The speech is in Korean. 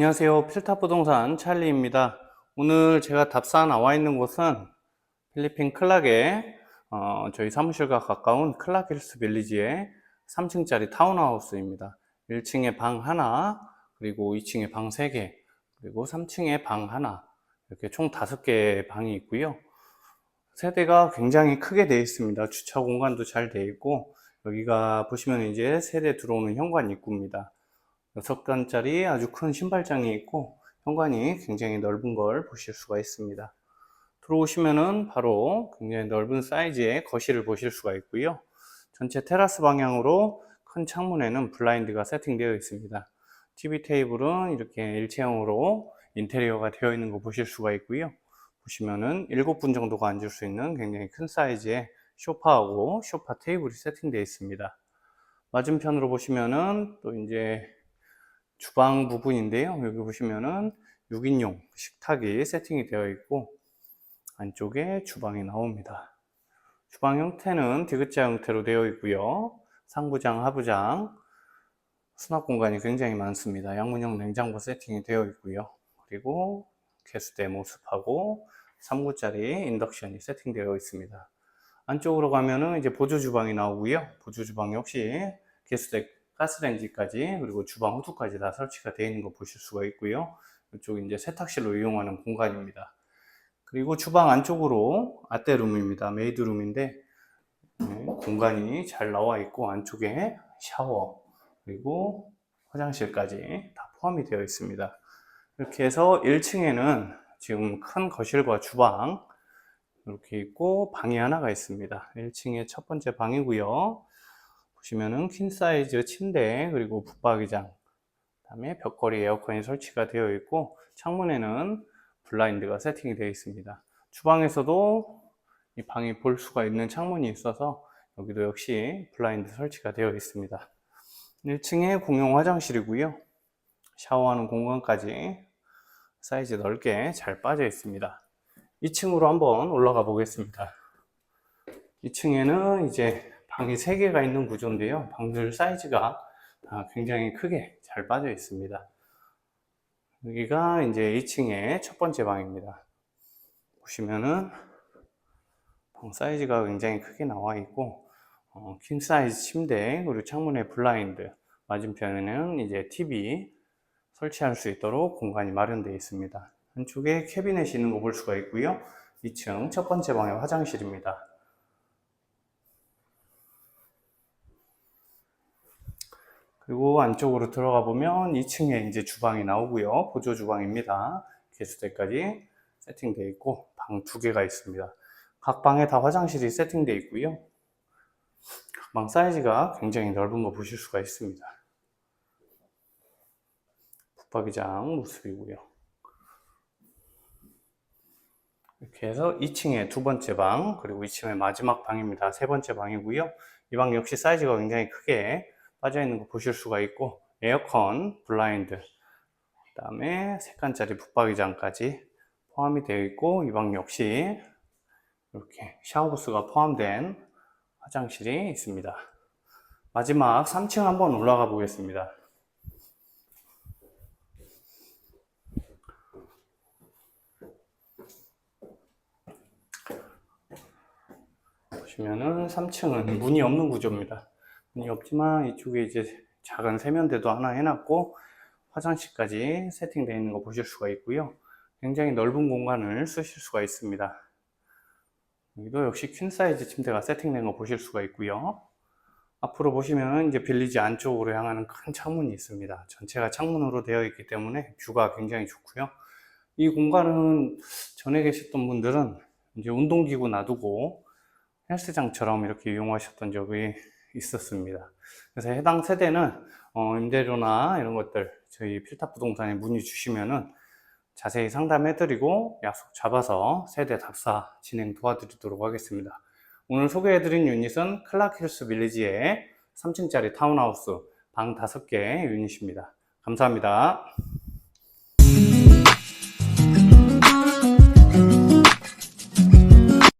안녕하세요. 필타 부동산 찰리입니다. 오늘 제가 답사 나와 있는 곳은 필리핀 클락의 어, 저희 사무실과 가까운 클락 힐스 빌리지의 3층짜리 타운하우스입니다. 1층에 방 하나, 그리고 2층에 방 3개, 그리고 3층에 방 하나, 이렇게 총 5개의 방이 있고요. 세대가 굉장히 크게 되어 있습니다. 주차 공간도 잘 되어 있고, 여기가 보시면 이제 세대 들어오는 현관 입구입니다. 6단짜리 아주 큰 신발장이 있고 현관이 굉장히 넓은 걸 보실 수가 있습니다. 들어오시면은 바로 굉장히 넓은 사이즈의 거실을 보실 수가 있고요. 전체 테라스 방향으로 큰 창문에는 블라인드가 세팅되어 있습니다. TV 테이블은 이렇게 일체형으로 인테리어가 되어 있는 거 보실 수가 있고요. 보시면은 7분 정도가 앉을 수 있는 굉장히 큰 사이즈의 소파하고 소파 테이블이 세팅되어 있습니다. 맞은편으로 보시면은 또 이제 주방 부분인데요. 여기 보시면은 6인용 식탁이 세팅이 되어 있고 안쪽에 주방이 나옵니다. 주방 형태는 디귿자 형태로 되어 있고요. 상부장, 하부장, 수납 공간이 굉장히 많습니다. 양문형 냉장고 세팅이 되어 있고요. 그리고 개수대 모습하고 3구짜리 인덕션이 세팅되어 있습니다. 안쪽으로 가면은 이제 보조 주방이 나오고요. 보조 주방 역시 개수대 가스레인지까지 그리고 주방 호두까지 다 설치가 되어 있는 거 보실 수가 있고요. 이쪽 이제 세탁실로 이용하는 공간입니다. 그리고 주방 안쪽으로 아떼룸입니다. 메이드룸인데 네, 공간이 잘 나와 있고 안쪽에 샤워 그리고 화장실까지 다 포함이 되어 있습니다. 이렇게 해서 1층에는 지금 큰 거실과 주방 이렇게 있고 방이 하나가 있습니다. 1층에 첫 번째 방이고요. 보시면은 퀸 사이즈 침대 그리고 붙박이장 그다음에 벽걸이 에어컨이 설치가 되어 있고 창문에는 블라인드가 세팅이 되어 있습니다. 주방에서도 이 방이 볼 수가 있는 창문이 있어서 여기도 역시 블라인드 설치가 되어 있습니다. 1층에 공용 화장실이고요. 샤워하는 공간까지 사이즈 넓게 잘 빠져 있습니다. 2층으로 한번 올라가 보겠습니다. 2층에는 이제 방이 3개가 있는 구조인데요. 방들 사이즈가 굉장히 크게 잘 빠져 있습니다. 여기가 이제 2층의 첫 번째 방입니다. 보시면은 방 사이즈가 굉장히 크게 나와 있고 어, 킹 사이즈 침대 그리고 창문에 블라인드 맞은편에는 이제 TV 설치할 수 있도록 공간이 마련되어 있습니다. 한쪽에 캐비넷이 있는 거 볼 수가 있고요. 2층 첫 번째 방의 화장실입니다. 그리고 안쪽으로 들어가 보면 2층에 이제 주방이 나오고요. 보조 주방입니다. 개수대까지 세팅되어 있고 방 두 개가 있습니다. 각 방에 다 화장실이 세팅되어 있고요. 방 사이즈가 굉장히 넓은 거 보실 수가 있습니다. 붙박이장 모습이고요. 이렇게 해서 2층에 두 번째 방, 그리고 2층의 마지막 방입니다. 세 번째 방이고요. 이 방 역시 사이즈가 굉장히 크게 빠져 있는 거 보실 수가 있고 에어컨, 블라인드, 그 다음에 색간짜리 붙박이장까지 포함이 되어 있고 이 방 역시 이렇게 샤워부스가 포함된 화장실이 있습니다. 마지막 3층 한번 올라가 보겠습니다. 보시면은 3층은 문이 없는 구조입니다. 없지만 이쪽에 이제 작은 세면대도 하나 해놨고 화장실까지 세팅되어 있는 거 보실 수가 있고요. 굉장히 넓은 공간을 쓰실 수가 있습니다. 여기도 역시 퀸 사이즈 침대가 세팅된 거 보실 수가 있고요. 앞으로 보시면 이제 빌리지 안쪽으로 향하는 큰 창문이 있습니다. 전체가 창문으로 되어 있기 때문에 뷰가 굉장히 좋고요. 이 공간은 전에 계셨던 분들은 이제 운동기구 놔두고 헬스장처럼 이렇게 이용하셨던 적이 있었습니다. 그래서 해당 세대는 어, 임대료나 이런 것들 저희 필탑 부동산에 문의 주시면은 자세히 상담해드리고 약속 잡아서 세대 답사 진행 도와드리도록 하겠습니다. 오늘 소개해드린 유닛은 클라킬스 빌리지의 3층짜리 타운하우스 방 5개 유닛입니다. 감사합니다.